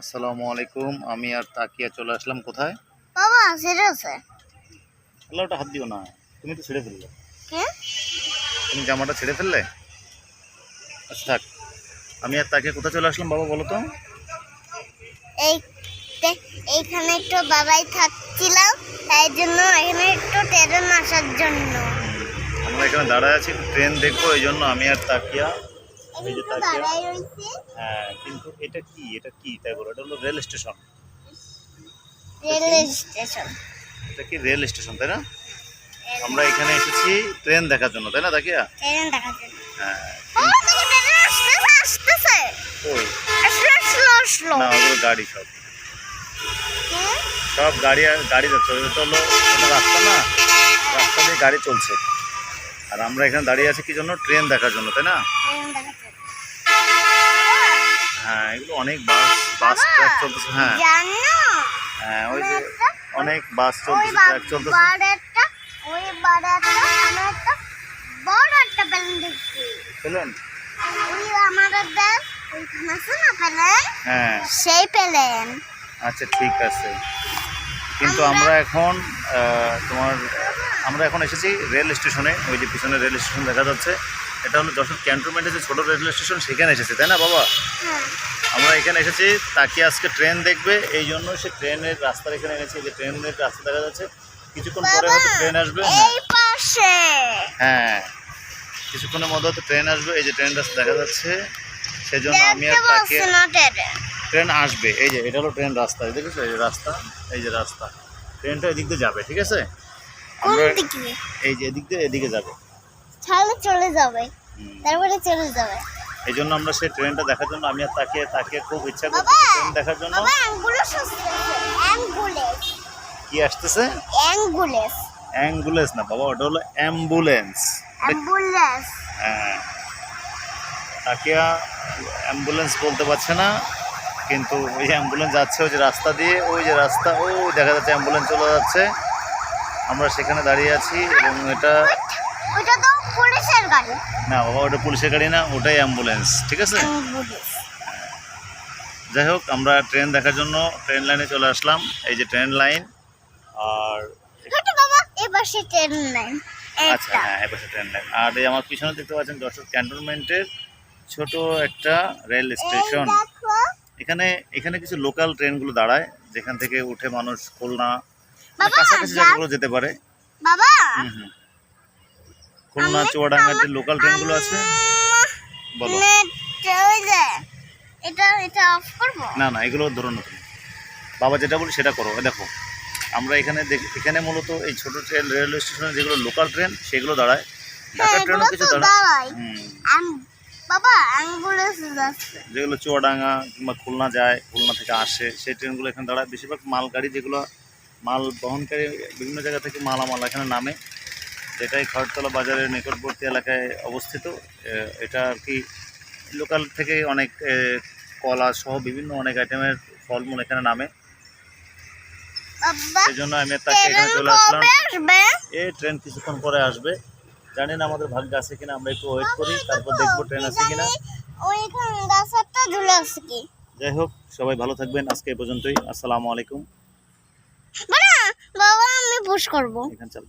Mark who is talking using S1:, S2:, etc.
S1: আসসালামু আলাইকুম। আমি আর তাকিয়া চলে আসলাম কোথায়?
S2: বাবা সেটা আছে।
S1: আল্লাহ ওটা হাত দিও না। তুমি তো ছেড়ে ফেললে।
S2: কে?
S1: তুমি জামাটা ছেড়ে ফেললে? আচ্ছা থাক। আমি আর তাকিয়া কোথায় চলে আসলাম বাবা বলো তো।
S2: এই তে- এইখানে একটু বাবাই থাকছিলাম তাই জন্য এখানে একটু ট্রেন আসার জন্য।
S1: আমরা এখানে দাঁড়ায় আছি ট্রেন দেখব এই জন্য আমি আর তাকিয়া হ্যাঁ কিন্তু এটা কি? এটা কি? তাই বলো এটা হলো রেল স্টেশন।
S2: Rail station.
S1: এটা কি রেল স্টেশন তাই না? আমরা এখানে এসেছি ট্রেন দেখার জন্য তাই না তাকিয়া?
S2: ট্রেন
S1: হ্যাঁ। ওই না ওগুলো গাড়ি সব। সব গাড়ি গাড়ি যাচ্ছে হলো রাস্তা না? রাস্তা দিয়ে গাড়ি চলছে। আর আমরা এখানে দাঁড়িয়ে আছি কি জন্য? ট্রেন দেখার জন্য তাই না
S2: ট্রেন দেখা যায়
S1: হ্যাঁ এগুলো অনেক বাস বাস ট্র্যাক চলতেছে হ্যাঁ। হ্যাঁ ওই যে অনেক বাস চলতেছে ট্র্যাক চলতেছে।
S2: আমি একটা বড় একটা প্লেন দেখছি।
S1: বুঝলেন
S2: ওই আমাদের দেশ ওইখানে আছে না প্লেন?
S1: হ্যাঁ।
S2: সেই প্লেন।
S1: আচ্ছা ঠিক আছে। কিন্তু আমরা এখন তোমার আমরা এখন এসেছি রেল স্টেশনে ওই যে পিছনে রেল স্টেশন দেখা যাচ্ছে। এটা হলো যশোর ক্যান্টনমেন্টে যে ছোটো রেল স্টেশন সেখানে এসেছে তাই না বাবা?
S2: হ্যাঁ।
S1: আমরা এখানে এসেছি তাকে আজকে ট্রেন দেখবে এই জন্য সে ট্রেনের রাস্তার এখানে এনেছি যে ট্রেনের রাস্তা দেখা যাচ্ছে। কিছুক্ষণ পরে হয়তো ট্রেন আসবে হ্যাঁ। হ্যাঁ। কিছুক্ষণের মধ্যে হয়তো ট্রেন আসবে এই যে ট্রেন রাস্তা দেখা যাচ্ছে সেই জন্য আমি আর তাকে
S2: ট্রেন
S1: আসবে এই যে এটা হলো ট্রেন রাস্তা দেখেছ এই যে রাস্তা এই যে রাস্তা। ট্রেনটা এদিক দিয়ে যাবে ঠিক আছে? আমরা এই যে এদিক দিয়ে এদিকে যাবে।
S2: তাহলে চলে যাবে। তারপরে চলে যাবে।
S1: এই জন্য আমরা সেই ট্রেনটা দেখার জন্য আমি আর তাকে তাকে খুব ইচ্ছা করছি ট্রেন দেখার জন্য। কি আসতেছে?
S2: অ্যাম্বুলেন্স।
S1: অ্যাম্বুলেন্স না বাবা ওটা হলো অ্যাম্বুলেন্স।
S2: অ্যাম্বুলেন্স।
S1: হ্যাঁ। তাকিয়া অ্যাম্বুলেন্স বলতে পারছে না কিন্তু ওই অ্যাম্বুলেন্স যাচ্ছে ওই যে রাস্তা দিয়ে ওই যে রাস্তা ও দেখা যাচ্ছে অ্যাম্বুলেন্স চলে যাচ্ছে। আমরা সেখানে দাঁড়িয়ে আছি এবং এটা
S2: ওইটা তো পুলিশের গাড়ি।
S1: না বাবা ওটা পুলিশের গাড়ি না ওটাই অ্যাম্বুলেন্স ঠিক আছে? যাই হোক আমরা ট্রেন দেখার জন্য ট্রেন লাইনে চলে আসলাম। এই যে ট্রেন লাইন আর
S2: ট্রেন লাইন
S1: আচ্ছা হ্যাঁ এপাশে ট্রেন লাইন। আর এই আমার পিছনে দেখতে পাচ্ছেন যশোর ক্যান্টনমেন্টের ছোট একটা রেল স্টেশন। এখানে এখানে কিছু লোকাল ট্রেনগুলো দাঁড়ায় যেখান থেকে উঠে মানুষ খুলনা
S2: বাবা,
S1: কাছাকাছি জায়গাগুলো যেতে পারে।
S2: বাবা
S1: খুলনা চুয়াডাঙ্গার যে লোকাল ট্রেনগুলো আছে বলো।
S2: এটা এটা অফ করব?
S1: না না এগুলো ধরো না বাবা যেটা বলি সেটা করো। দেখো আমরা এখানে এখানে মূলত এই ছোট ট্রেন রেলওয়ে স্টেশনে যেগুলো লোকাল ট্রেন সেগুলো দাঁড়ায়। ঢাকার
S2: হ্যাঁ,
S1: ট্রেনও কিছু দাঁড়ায়।
S2: বাবা
S1: যেগুলো চুয়াডাঙ্গা কিংবা খুলনা যায় খুলনা থেকে আসে সেই ট্রেনগুলো এখানে দাঁড়ায়। বেশিরভাগ মালগাড়ি যেগুলো মাল বহনকারী বিভিন্ন জায়গা থেকে মালামাল এখানে নামে। যেটাই খড়তলা বাজারের নিকটবর্তী এলাকায় অবস্থিত। এটা আর কি লোকাল থেকে অনেক কলা সহ বিভিন্ন অনেক আইটেমের ফলমূল এখানে নামে। সেই জন্য আমি তাকে এখানে চলে আসলাম। এই ট্রেন কিছুক্ষণ পরে আসবে। জানি না আমাদের ভাগ্য আছে কিনা আমরা একটু ওয়েট করি তারপর দেখব ট্রেন আছে কিনা। যাই হোক সবাই ভালো থাকবেন আজকে এই পর্যন্তই। আসসালামু আলাইকুম।
S2: বাবা বাবা আমি পুশ করব।
S1: এখানে চালু